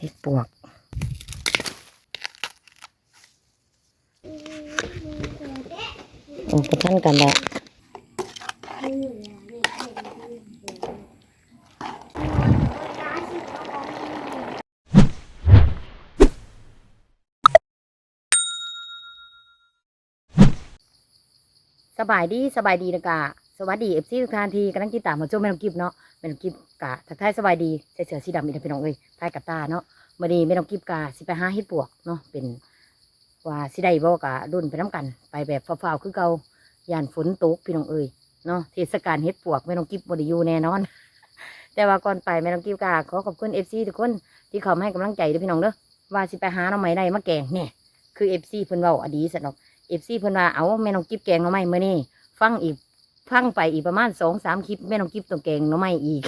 เห็ดปวกอ้ประชันกันแหละสบายดีสบายดีนะกะสวัสดีเอฟซีทุกท่านทีกำลังติดตามมาชมแม่น้องกิฟเนาะแม่น้องกิฟ กะทักทายสบายดีใส่เสื้อสีดำอีกพี่น้องเอ้ยทายกับตาเนาะมื่อนี้แม่น้องกิฟกะสิไปหาเห็ดปวกเนาะเป็นว่าสิได้บ่กะรุ่นไปน้ำกัน ไปแบบฟ้าวๆคือเก่าย่านฝนตกพี่น้องเอ้ยเนาะเทศกาลเฮ็ดปวกแม่น้องกิฟบ่ได้อยู่แน่นอน แต่ว่าก่อนไปแม่น้องกิฟกะขอขอบคุณเอฟซีทุกคนที่เขามาให้กำลังใจด้อพี่น้องเด้อว่าสิไปหาหน่อไม้ได้มาแกงเนี่ยคือเอฟซีเพิ่นเว้าอดีสนอกเอฟซีเพิ่นว่าเอาแม่น้องกิฟแกงหน่อไม้มื้อนี้ฟังอีกฟังไปอีกประมาณสองสามคลิปแม่น้องกิฟต้องแกงหน่อไม้อีก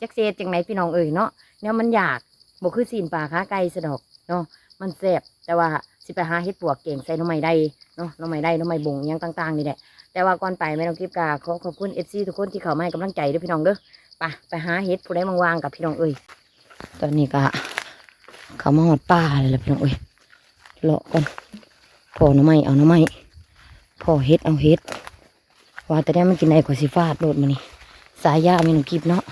จักเซจังไหนพี่น้องเอ้ยเนาะเนี่ยมันอยากบ่คือซีนปลาขาไก่สะดอกเนาะมันแซ่บแต่ว่าสิไปหาเฮ็ดปวกเก่งใส่น่อไม้ได้เนาะน่อไม้ได้น่อไม้บงยังต่างๆนี่แหละแต่ว่าก่อนไปแม่น้องกิฟกาขอขอบคุณเอฟซีทุกคนที่เข้ามาให้กำลังใจด้วยพี่น้องเด้อไปไปหาเฮ็ดผู้ใดวางๆกับพี่น้องเอ้ยตอนนี้ก็เขามาหอดป่าเลยละพี่น้องเอ้ยเลาะก่อนพอน่อไม้เอาน่อไม้พอเฮ็ดเอาเฮ็ดว่าแต่เนี้มันกินได้กว่าสิฟาดโดดมานี่สายยาแม่น้องกิฟเนาะ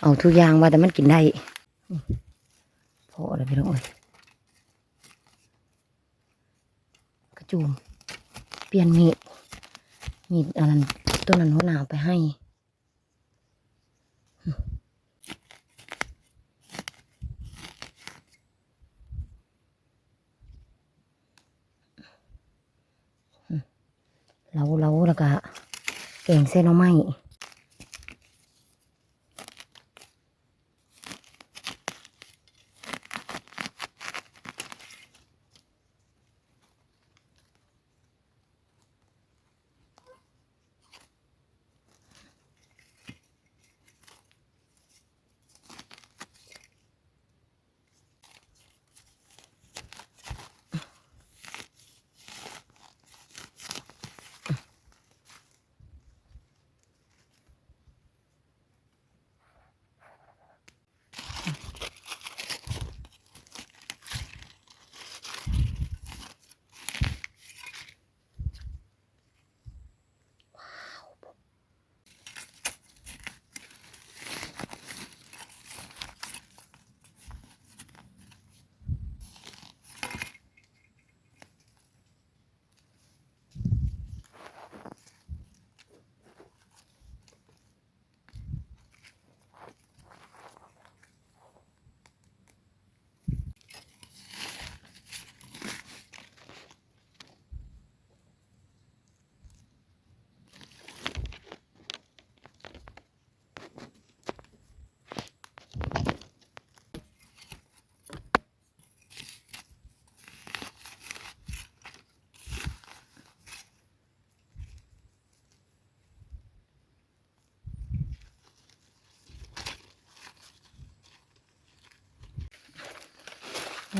เอาทุกอย่างว่าแต่มันกินได้พอแล้วพี่น้องเอ้ยกระจุมเปลี่ยนมีดมีดอันนั้นตัวนั้นหัวหนาวไปให้เราเราแล้วก็แกงเส้นเอาไม้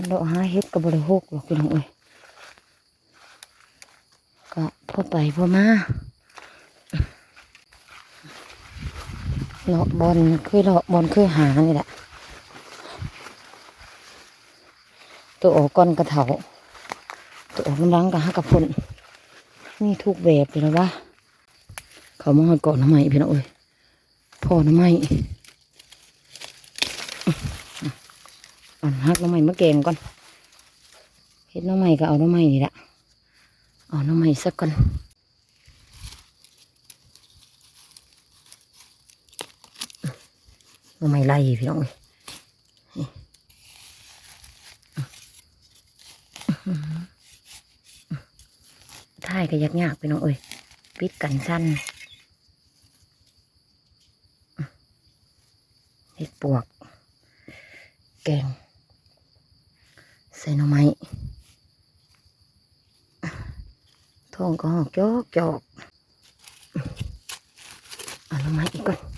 เราหาเฮ็ดกับบริโภคหรอกพี่น้องเอ้ยก็พอไปพอมาเลาะบอลคือเลาะบอลคือหานี่แหละ ตัวออกก้อนกระเถาตัวออกน้ำล้างกับฮักกับพนนี่ทุกแบบเลยนะวะเขามาหอดก่อนน้ำไมพี่น้องเอ้ยพ่อน้ำไม อ่อนฮักน้ำไม้มะแกงก่อนเฮ็ดน้ำไม้ก็เอาน้ำไม้นี่แหละเอาน้ำไม้สักก่อนน้ำไม้ไล่พี่น้องเลยถ่ายก็ยากยากๆไปน้องเอ้ยปิดกันสั้นเห็ดปวก แกง ใส่หน่อไม้ทองก็หอกจอกจอกเอาหน่อไม้อีกก่อน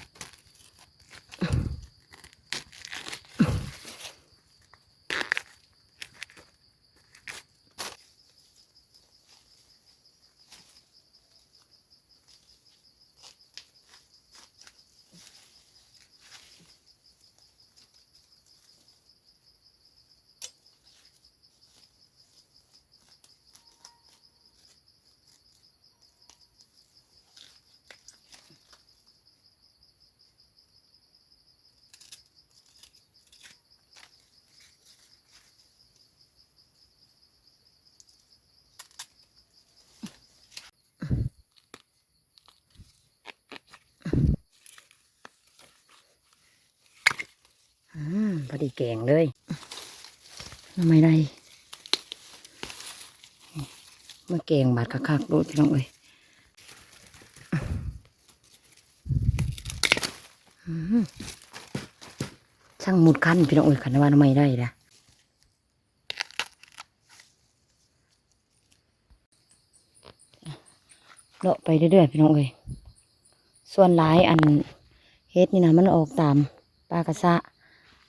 พอดีแกงเลยทำไมได้เมื่อแกงบาดคักๆดูพี่น้องเอ้ยอื้อหือช่างหมุดคันพี่น้องเอ้ยขันว่าทำไมได้ละเลาะไปเรื่อยๆพี่น้องเอ้ยส่วนหลายอันเฮ็ดนี่นะมันออกตามปลากระสะ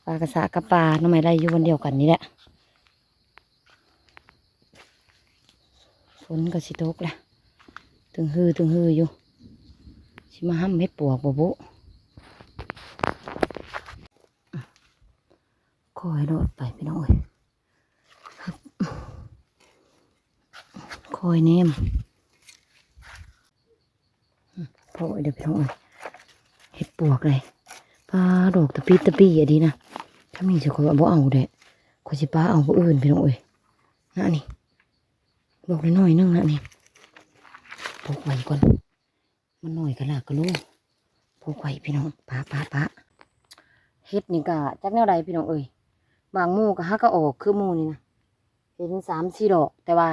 ปลากระสะกับปลาทำไมได้อยู่วันเดียวกันนี่แหละฝนก็สิตกแหละถึงฮือถึงฮืออยู่สิมาห้ำเฮ็ดปวกบ่บุคอยรอดไปพี่น้องเอ้ยคอยเนมพอเดี๋ยวพี่น้องเอ้ยเฮ็ดปวกเลยปลาดอกตะปีตะปีอะดีนะ ถ้ามีจะคอยเอาบ่เอาเด็ดคอยสิป้าเอาบ่อื่นพี่น้องเอ้ยน่ะนี่ดอกน้อยนึงน่ะนี่ปลูกไว้ก่อน มันหน่อยกระลากกระลูกปลูกไว้พี่น้องป้าป้าป้าเฮ็ดนี่ก็จักแนวใดพี่น้องเอ้ยบางมู่ก็ฮักก็ออกคือมู่นี่นะเห็นสามสี่ดอก แต่ว่า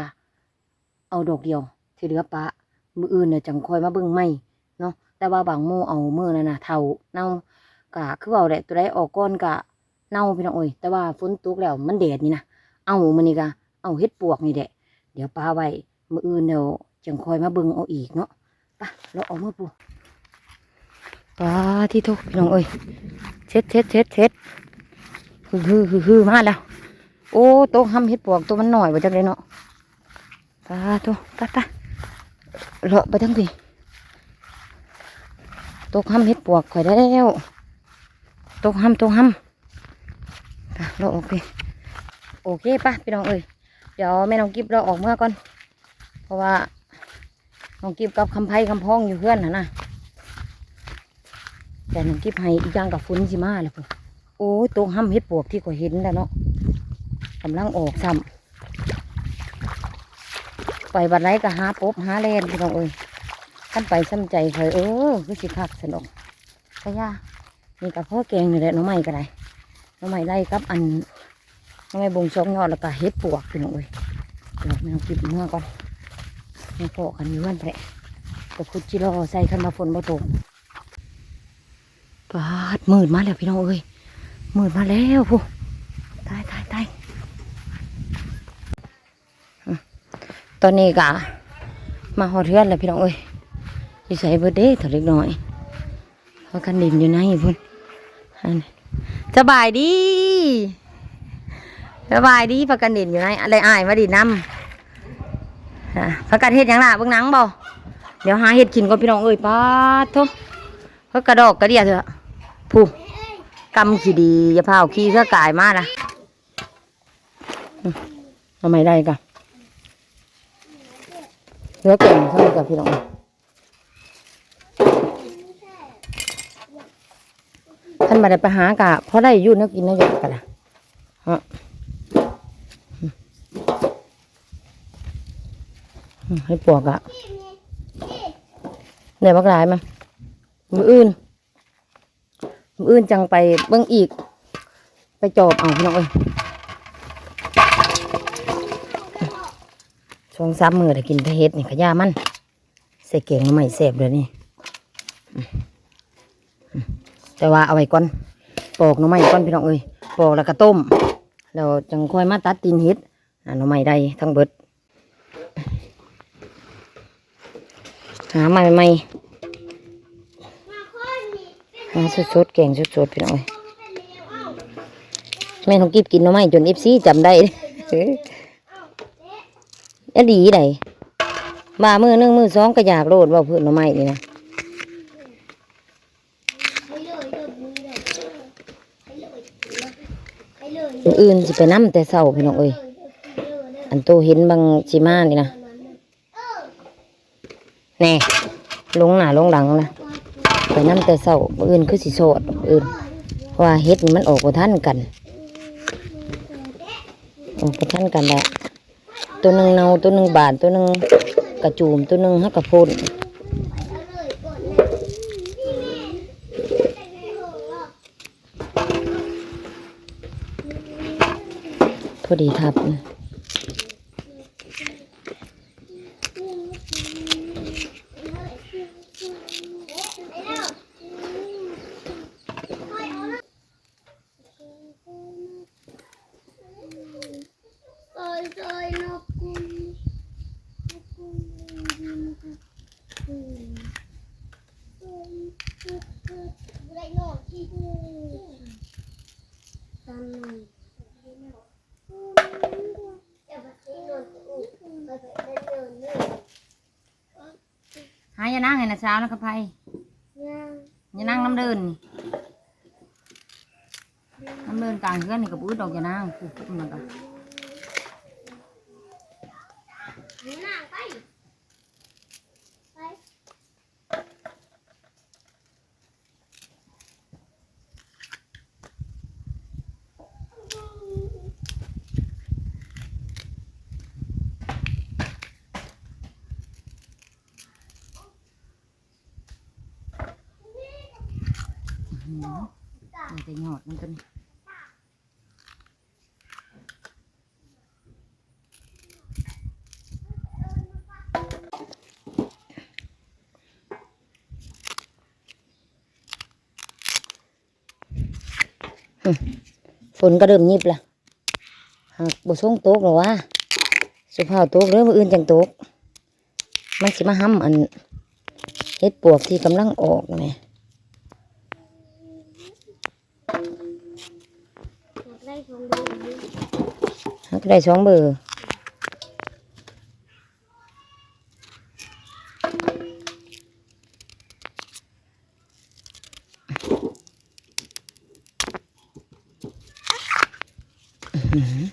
เอาดอกเดียว ที่เหลือปะมืออื่นเนี่ยจังคอยมาเบิ่งไม่เนาะแต่ว่าบางมู่เอามือนั่นนะเท่าเน่ากะคือเอาแหละตัวใดออกก้อนกะ เน่าพี่น้องเอ้ยแต่ว่าฝนตกแล้วมันแดดนี่นะเอามันนี่กะเอาเฮ็ดปวกนี่แหละเดี๋ยวปลาไว้มืออื่นเดี๋ยวจังคอยมาเบิ่งเอาอีกเนาะไปเราเอามาปูปลาที่ทุกพี่น้องเอ้ยเช็ดเช็ดเช็ดเช็ดฮือฮือฮือฮือมาแล้ว โอ้โตะห้ำเฮ็ดปวกตัวมันหน่อยว่าจังเลยเนาะปลาตัวปลาปลาเลาะไปทั้งพี่โตะห้ำเฮ็ดปวกข่อยได้แล้วตะห้ำตะห้ำ ค่ะเราออกไปโอเคปะพี่น้องเอ้ยเดี๋ยวแม่น้องกิฟเราออกเมื่อก่อน เพราะว่าน้องกิฟกับคำไพ่คำพ้องอยู่เพื่อนนะนะแต่น้องกิฟให้อีกอย่างกับฟุนสิมาแล้วพุ่นโอ้ตัวห้ำเฮ็ดปวกที่ก็เห็นแล้วเนาะกำลังออกซ้ำไปบัดไรก็หาปบหาแลนพี่น้องเอ้ยขั้นไปซ้ำใจเคยเออคือสิคักสนองก็ย่านี่กับพ่อแกงนี่แหละน้องใหม่ก็ได้ น้ำไม้ไล่กับอันน้ำไม้บงชองยอดแล้วก็เฮ็ดปวกพี่น้องเอ้ยเดี๋ยวแม่เอากินเมื่อก่อนแม่พอกันอยู่วันแผลกับคุดจิโร่ใส่ขันมาฝนมาตกปาดมืดมาแล้วพี่น้องเอ้ยมืดมาแล้วผู้ตายตายตายตอนนี้กะมาหอดเทือนแล้วพี่น้องเอ้ยอยู่ใส่เบอร์เดย์ถอดเล็กน้อยเพราะกันดินอยู่ในพุ่นอันนี้ สบายดีสบายดีพักกันด่นอยู่ไหนอะไรอายมาดินน้ำอะพักกันเห็ดยังล่ะเบิ่งหนังบ่เดี๋ยวหาเห็ดกินก่อนพี่น้องเอ้ยป้าทุพักกระดอกกระเดียเถอะผู้กำขี้ดีอย่าพาขี้เสื้อกายมากนะอืมทำไมได้กันเลือเก่งเท่ากับพี่น้องเอ้ย ท่านมาได้ไปหากะเพราะได้ยุ่นกกินนกอยากกันละฮะให้ปวกอะเดี๋ยวบักหลายมามืออื่น มืออื่นจังไปเบิ่งอีก ไปจอบเอาพี่น้องเอ้ยช่วงซ้ำมือได้กินเฮ็ดนี่ขย่ามันใส่เก่งใหม่เสบเลยนี่ แต่ว่าเอาไว้ก่อนปอกหน่อไม้ก่อนพี่น้องเอ้ยปอกแล้วก็ต้มแล้วจังค่อยมาตัดตีนเฮ็ดหน่อไม้ได้ทั้งเบิดหาใหม่ใหม่หาสดๆแกงสดๆพี่น้องเอ้ยแม่ต้องกิบกินหน่อไม้จนเอฟซีจำได้เอ้ยอะดีไดมามือหนึ่งมือสองก็อยากโลดว่าเพื่อนหน่อไม้นี่นะ อื่นสิไปน้ำแต่เศร้าพี่น้องเอ้ยอันโตเห็นบางจิมานี่นะแน่ลงหน้าลงหลังนะไปน้ำแต่เศร้าอื่นคือสิโสดอื่นว่าเฮ็ดมันออกบ่ทันกันออกบ่ทันกันแหละตัวหนึ่งเนาตัวหนึ่งบานตัวหนึ่งกระจูมตัวหนึ่งฮักกระโพน พอดีทับซอยซอยนกกุ้งนกกุ้งได้นกที่ตันจะไปที่นนอุ้มไปไปเดินเดินเดิน หายานั่งไงนะเช้านะครับไพย่างยานั่งน้ำเดินนี่น้ำเดินกลางเพื่อนนี่กับอุ้ยดอกยานั่งคือปุ๊บมันก็ นั่งไปไป มันจะหยอดมันจน ฝนก็เริ่มยิบละหากบ่ส่งโต๊กหรอวะสุภาพโต๊กเด้อมืออื่นจังโต๊กมันสิมาห้ำอันเฮ็ดปวกที่กำลังออกแหมได้ของดูฮักได้สองเบอร์อื้อหือ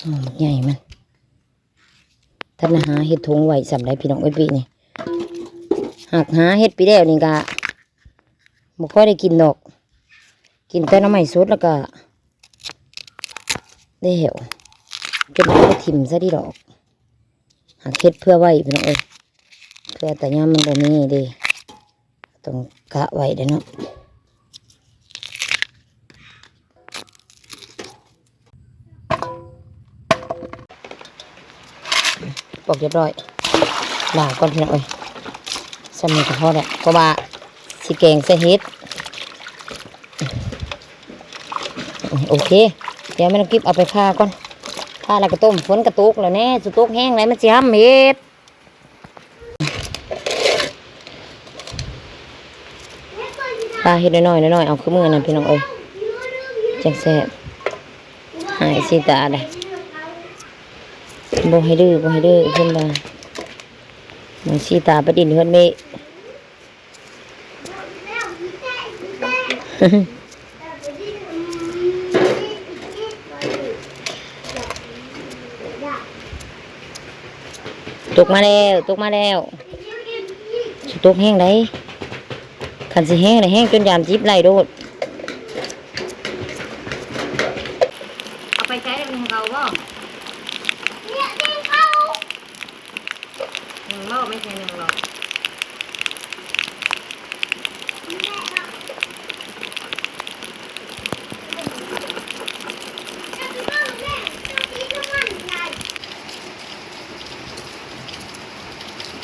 อ๋อมันใหญ่มันท่านหาเห็ด ทงไหวสำไรพี่น้องไอ้ยปีนี่หากหาเฮ็ดปีแล้วนี่ก็บ่ค่อยได้กินดอก กินแต่น้ำใหม่สดแล้วก็ได้เหี่ยวจนบ่ถิ่มซะดีดอก หากเฮ็ดเพื่อไว้พี่น้องเอ้ยเพื่อแต่ยามมันบ่มีเดีต้องกะไว้เด้อเนาะ ปอกเรียบร้อยล้าก่อนพี่น้องเอ้ยสมีกับพ่อแหละเพราะว่าสิแกงใส่เฮ็ดโอเค เดี๋ยวแม่น้องกิ๊บเอาไปฆ่าก่อนฆ่าแล้วก็ต้มฝนกระตุกแล้วแน่สุตุกแห้งไรมันสิห้ำเฮ็ดปลาเฮ็ดน้อยๆน้อยๆเอาขึ้นมือนั่นพี่น้องเอ้ยจังแซ่บหายสีตาได้ บ่ให้ดื้อบ่ให้ดื้อเพิ่นว่ามันสีตาประดินเฮือนเมตกมาแล้วตกมาแล้วตกแห้งได้ขันสิแห้งได้แห้งจนยามจิบไหลโดดเอาไปใช้เป็นเก่าบ่ เนี่ยที่เขา หนึ่งบ่ไม่ใช่หนึ่งหรอก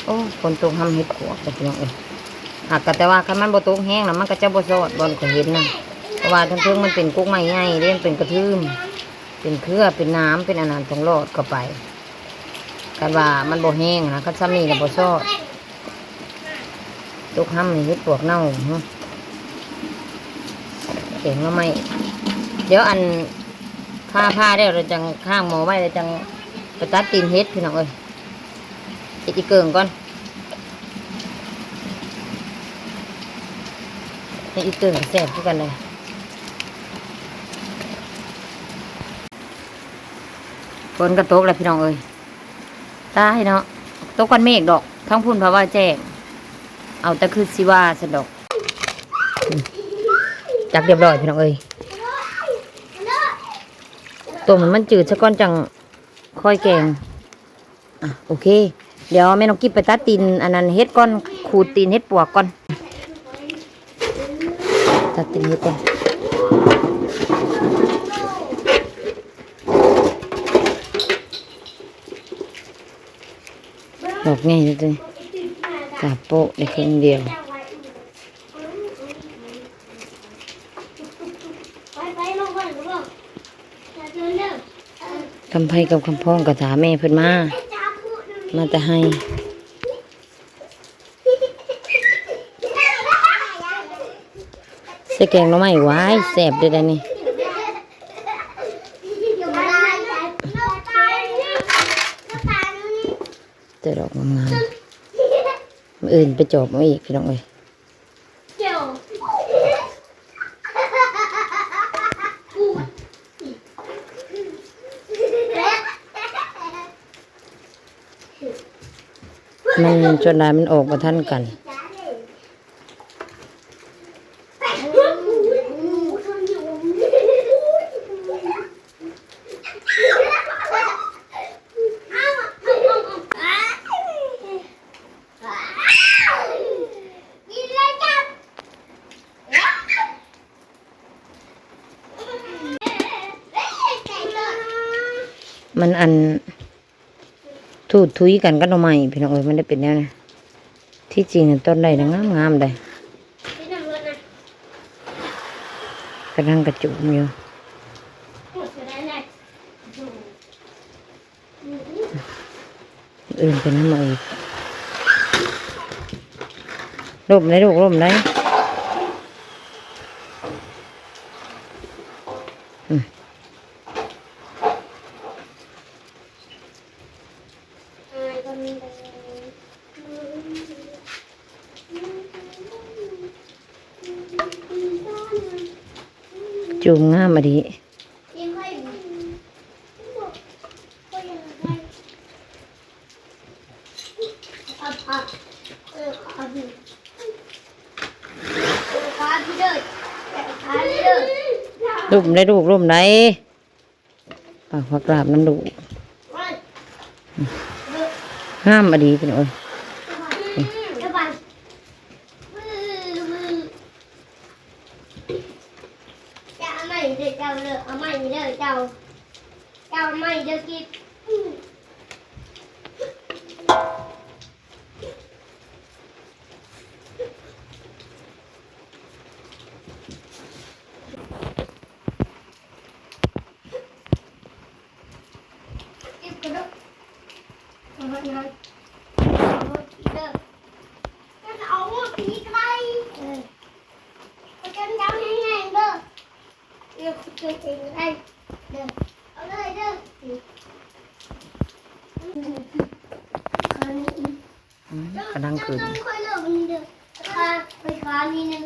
โอ้คนตกห้ำเห็ดขวบแต่พี่น้องเอ้ยหากแต่ว่าคันมันบ่ตกแห้งนะมันก็จะบ่สอดบอลก็เห็นนะเพราะว่าทั้งเทิงมันเป็นกุ๊กไม้ใหญ่เล่นเป็นกระทืมเป็นเครือเป็นน้ำเป็นอันนั้นต้องรอดเข้าไปกันว่ามันบ่แห้งนะคันซ้ำนี่ก็บ่สอดตกห้ำเห็ดปวกเน่าเก่งแล้วไหมเดี๋ยวอันผ้าผ้าได้วเราจังข้างหมอไว้เราจังไปตัดตีนเฮ็ดพี่น้องเอ้ยเฮ็ดอีเกิงก่อน เฮ็ดอีเกิงแซ่บกันเลยฝนกระตกแล้วพี่น้องเอ้ยตายเนาะตกกันเมฆดอกทั้งพุ่นเพราะว่าแจ้ง เอาแต่คือสิว่าสะดอก จักเรียบร้อยพี่น้องเอ้ยตัวมันมันจืดซะก่อนจังค่อยแกงอะโอเค เดี๋ยวแม่น้องกิบไปตัดตีนอันนั้นเฮ็ดก้อนขูดตีนเฮ็ดปวกก่อน ตัดตีนเฮ็ดก่อนดอกง่ายเลยกาโปะในครึ่งเดียวไปไปลงก่อนลงก่อนอย่าเดินเด้อเออคำไพ่กับคำพ้องกับถามแม่เพิ่นมาจับพูดหนึ่งมาแต่ให้ใส่แกงหน่อไม้หวายแซ่บเด้อเด้อนี่เจอดอกงามๆอื่นไปจอบมาอีกพี่น้องเอ้ยเจียวพูดมันจนได้มันออกมาทันกันเลยจับ มันอัน ทุยกันก็หน่อไม้พี่น้องเอ้ยมันได้เป็นแนวนี้ที่จริงต้นใดนะงามงามๆได้กระทั่งกระจุมอยู่อื่นเป็นน้ำมาอีกร่มได้ลูกร่มได้อืม จูมงามมาดีรูปได้รูปรูปไหนปากพักราบน้ำดูห้ามมาดีพี่น้อย จะเอาไม่เด้อเจ้าเด้อเอาไม่ เด้อเจ้าเจ้าไม่เด้อกิน เก็บกระดูกเอาไว้นะเอาไว้เด้อจะเอาไว้ปีกไรเออเอาจำจำให้แน่เด้อเดี๋ยวคุณจะเองได้เด้อเอาเลยเด้อคันนี้ อืม กำลังคืนจำค่อยเลิกมันเด้อค่าไปค้านี่นึง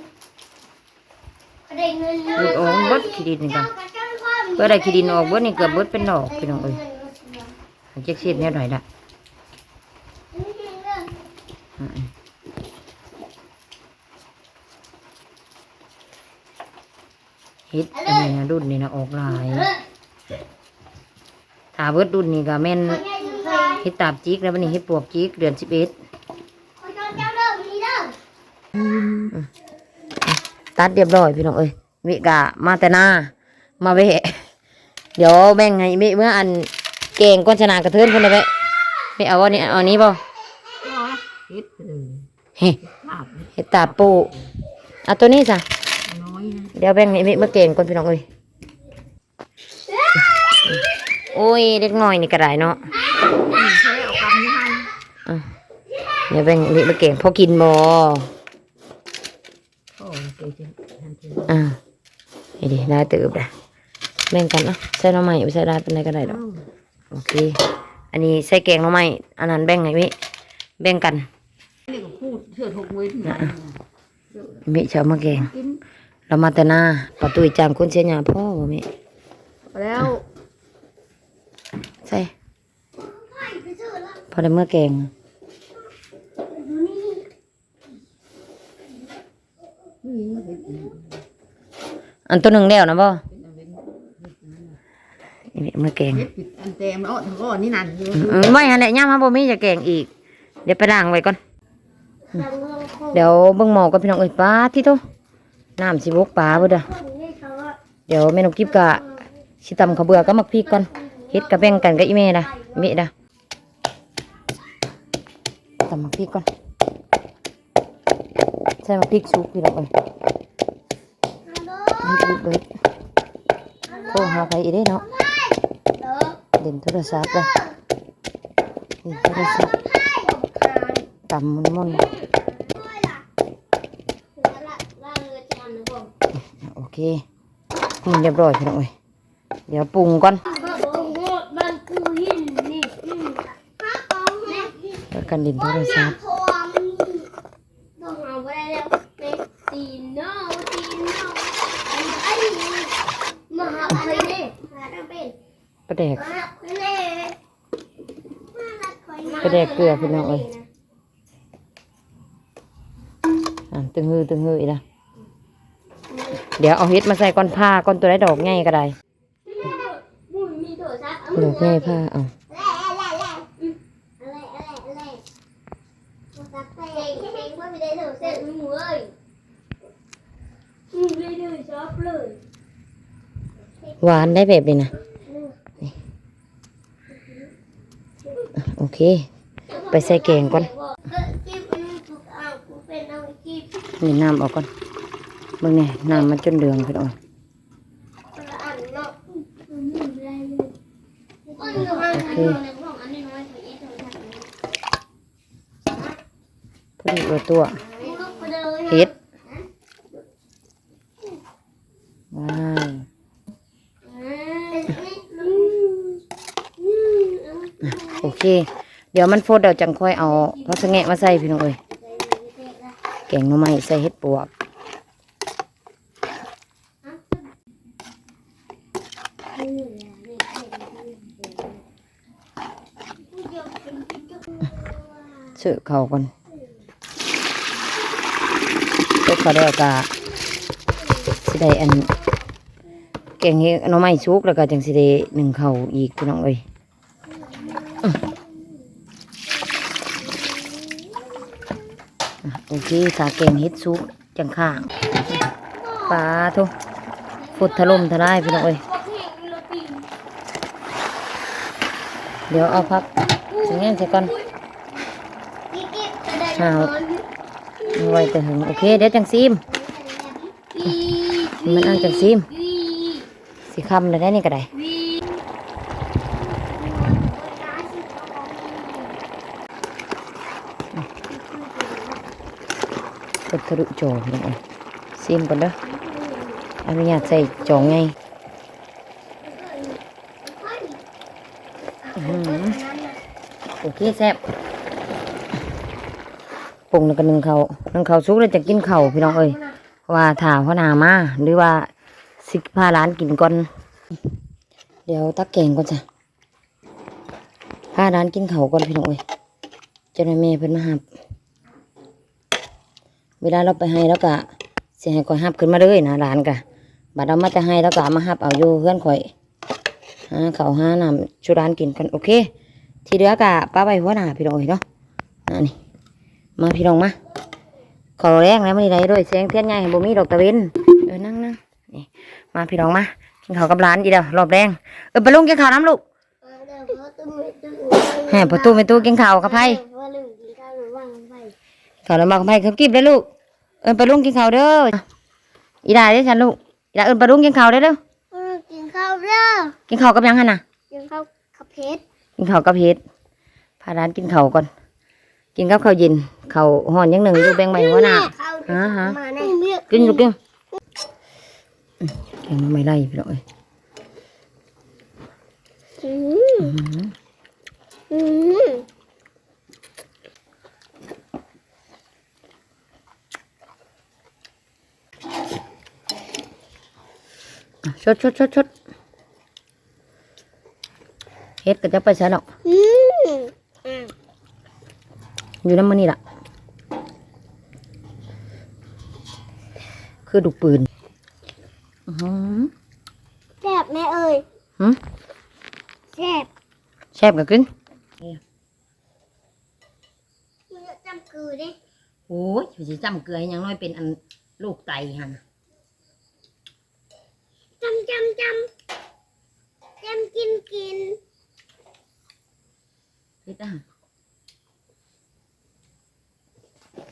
ก็ได้เงินลูกโอ้เบิดขี้ดินนี่กันเบิดได้ขี้ดินออกเบิดนี่เกือบเบิดเป็นดอกพี่น้องเอ้ยเจ๊กซีดเนี่ยหน่อยละอืมเฮ็ดอันนี้นะรุ่นนี้นะออกหลายถ้าเบิดรุ่นนี้ก็แม่นเฮ็ดตาบจิกแล้ววันนี้เฮ็ดปวกจิกเดือนสิบเอ็ด ตัดเรียบร้อยพี่น้องเอ้ยมิกะมาแต่หน้ามาเวะเดี๋ยวแบ่งให้มิเมื่ออันเก่งก้นชนะกระเทือนคนละเวะไม่เอาอันนี้เอาอันนี้บ่เฮ็ดเออเฮ้ภาพเฮ็ดตาปูเอาตัวนี้จ้ะน้อยนะเดี๋ยวแบ่งให้มิเมื่อเก่งก้นพี่น้องเอ้ยโอ้ยเล็กน้อยนี่ก็ได้เนาะใช้เอากำนี้ให้อะเดี๋ยวแบ่งให้มิเมื่อเก่งพอกินบ่โอ้เจ๊จะทันทีอ่านี่ดิได้ตืบละแบ่งกันเนาะใส่หน้ำใหม่ไปใส่ได้เป็นไรก็ได้ดอกโอเค อันนี้ใส่แกงหน่อไม้อันนั้นแบ่งไงมิแบ่งกันนี่ก็พูดเชื่อทุกเว้นนะมิจะเอามาแกงกินเรามาแต่หน้าประตูจางคนเชียหยาพ่อบ่มิแล้ว ใส่พอได้เมื่อแกง อันตัวหนึ่งแล้วนะบ่นี่มิเอามื่อแกงเฮ็ดผิดอันเต็มแล้วทั้งก้อนนี่นั่นอยู่อืมไม่ฮะแหละย่ามฮะบ่มีจะแกงอีก เดี๋ยวไปล้างไว้ก่อนดังลงคงเดี๋ยวเบิ่งหมอกับพี่น้องเอ้ยป้าที่โตน้ำสิบกปลาเบ่เด้อคนนี่เขาว่าเดี๋ยวแม่น้องกิฟกะสิตำข้าวเบื่อก็มักพริกก่อนเฮ็ดกับแบ่งกันกับอีแม่นะอีแม่นะตำมักพริกก่อนใส่มักพริกสุกพี่น้องเอ้ย ฮัลโหลนี่คือเบิดโอ้หาไปอีเด้เนาะเด้อเด่นโทรศัพท์เลยนี่โทรศัพท์ตำมันมันๆโอเคนี่เรียบร้อยพี่น้องเอ้ยเดี๋ยวปรุงก่อนมันคือหินนี่อืมฮะอ๋อแม่แล้วกันเด่นโทรศัพท์ ประแดกมาหาใครเนี่ยมาหาใครเนี่ยไปแดกเกลือพี่น้องเอ้ยอ่าตึงหือตึงหืออีกละเดี๋ยวเอาเฮ็ดมาใส่ก้อนผ้าก้อนตัวได้ดอกง่ายก็ได้บุญมีโทรศัพท์เอาดอกง่ายผ้าเอาแล่แล่แล่อืมอะไรอะไรอะไรโทรศัพท์เพลงเพลงว่าไม่ได้โทรศัพท์มึงเว้ยอืมไม่ได้ชอบเลยหวานได้แบบนี้นะนี่อะโอ เค ไปใส่แกงก่อนเออกิ๊บอันนี้ถูกอ่างกูเป็นเอาไอ้กิ๊บนี่น้ำออกก่อนเบิ่งนี่น้ำมันจนเหลืองพี่น้องคนละอันเนาะอืมไม่ได้เลยอันนี้น้อยอันนี้น้อยของอันนี้น้อยของอีโทรศัพอดีตัวตัวเฮ็ดว้าวโอเค เดี๋ยวมันโฟดเดี๋ยวจังค่อยเอาพักสะแงะมาใส่พี่น้องเอ้ยแกงหน่อไม้ใส่เฮ็ดปวกเสือเขาก่อนเด็กเขาได้กะสิได้อันแกงเฮ็ดหน่อไม้สุกแล้วก็จังสิได้หนึ่งเขาอีกพี่น้องเอ้ย อะ โอเคสาแกงเฮ็ดซุปจังข้างปลาทุกฟุดถล่มทลายพี่น้องเอ้ยเดี๋ยวเอาพักสังเกตใส่ก่อนเอาเอาไว้แต่หึงโอเคเดี๋ยวจังซีมมันเอาจากซิมสิคำเลยได้นี่ก็ได้ ฟุดทะลุโจพี่น้องเอ้ยซีมก่อนเด้ออนุญาตใส่จองไงโอเคแซ่บปรุงแล้วก็นึ่งเขาวนึ่งเขาวสุกแล้วจะกินเขาพี่น้องเอ้ยว่าถามพ่อนามาหรือว่าสิพาร้านกินก่อน เดี๋ยวตักแกงก่อนจ้ะพาร้านกินเขาก่อนพี่น้องเอ้ยจ้าหน้าแม่เพิ่นมาหับ เวลาเราไปให้แล้วก็เสียให้ข่อยหับขึ้นมาเลยนะร้านกะบัดเรามาจะให้แล้วก็เอามาหับเอาอยู่เพื่อนข่อยหาเขาวหาน้ำชูร้านกินกันโอเค ที่เหลือกะป้าไปหัวหน้าพี่น้องเอ้ยเนาะอันนี้มาพี่น้องมาขอแรงแล้วไม่ได้ด้วยแสงเทียนใหญ่บ่มีดอกตะเวนเออนั่งนั่งนี่มาพี่น้องมากินข้าวกับร้านอีเดียวรอบแรงเออไปลุงกินข้าวน้ำลูกแห่ประตูไปตู้กินข้าวกับไผ่ว่าลืมกินข้าวหรือว่างไปข้าวน้ำมันกับไผ่เขากิบได้อลูก เออไปลุงกินข้าวเด้ออีดาเด้อฉันลูกอีดาเออไปลุงกินข้าวได้อเด้อกินข้าวเด้อกินข้าวกับหยังหั่นน่ะกินข้าวขับเพชรกินข้าวกับเฮ็ดพาร้านกินข้าวก่อน กินกับข้าวเย็นข้าวห่อนอยังหนึ่งอยู่แบ่งใบหัวหน้าข้าวฮะฮะมาแน่เลือกกินลูกกินอืมแกงไม่ไล่พี่น้องเอ้ยอืมอื้อหืออืม ชดชดชดชดเฮ็ดก็จะไปใช้หรอกอืมอืมอยู่น้ำมันนี่ล่ะ คือดูกปืนอื้อหือแซ่บแม่เอ้ยหืมแซ่บแซ่บกับกินคือเด้โอ้ยสิจำเกลือให้หยังน้อยเป็นอันลูกไตหั่นน่ะจำจำจำจำกินกินเฮ็ดอะ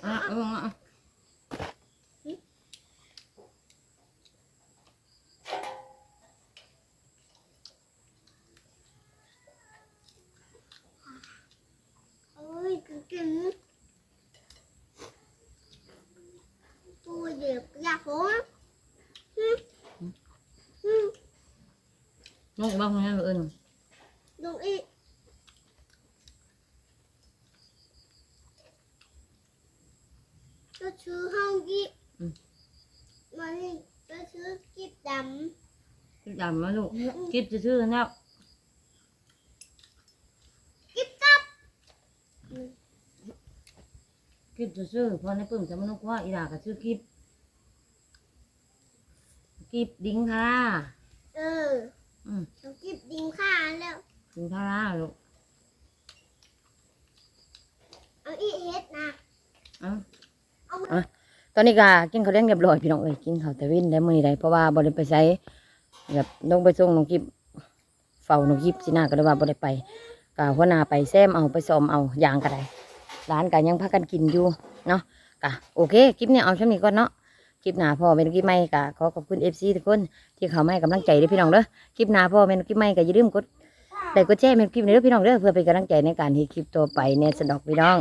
อะเอาเอาเอาเอ้ยกินกิ นตัวเด็กอยากหัวฮึฮึน้องบ้างไหมเอิญดูอีกก็ชื่อห้องยิบมานี่ก็ชื่อกิบดคิดดำมาลูกคิดจะซื้อๆแล้วำกิบกับคิดจะซื้อพอในปึ้มจะมนุกว่าอีดาก็ซื้อกิบ กิบดิ้งทาราเอออืมเรากิบดิงข้าแล้วดิ้งทาราลูกเอาอีเฮ็ดนะเอ้า เอาตอนนี้ก็กินข้าวเลี้ยงเรียบร้อยพี่น้องเอ้ยกินข้าวแต่วินได้มื้อนี้ได้เพราะว่าบ่ได้ไปใช้แบบลงไปส่งน้องกิบเฝ้าน้องกิบสิหน้าก็เลยว่าบ่ได้ไปก็หัวหน้าไปแซมเอาไปซ้อมเอาอย่างก็ได้ร้านก็ยังพากันกินอยู่เนาะก็โอเคคลิปนี้เอาช่วนี้ก่อนเนาะ คลิปหน้าพ่อเมนคลิปไม่กะขอขอบคุณ FC ทุกคนที่เขามาให้กำลังใจด้อพี่น้องเด้อคลิปหน้าพ่อเมนคลิปไม่กะอย่าลืมกดไลค์กดแชร์เมนคลิปนี้เด้อพี่น้องเด้อเพื่อเป็นกำลังใจในการที่คลิปต่อไปเนี่ยสะดอกพี่น้อง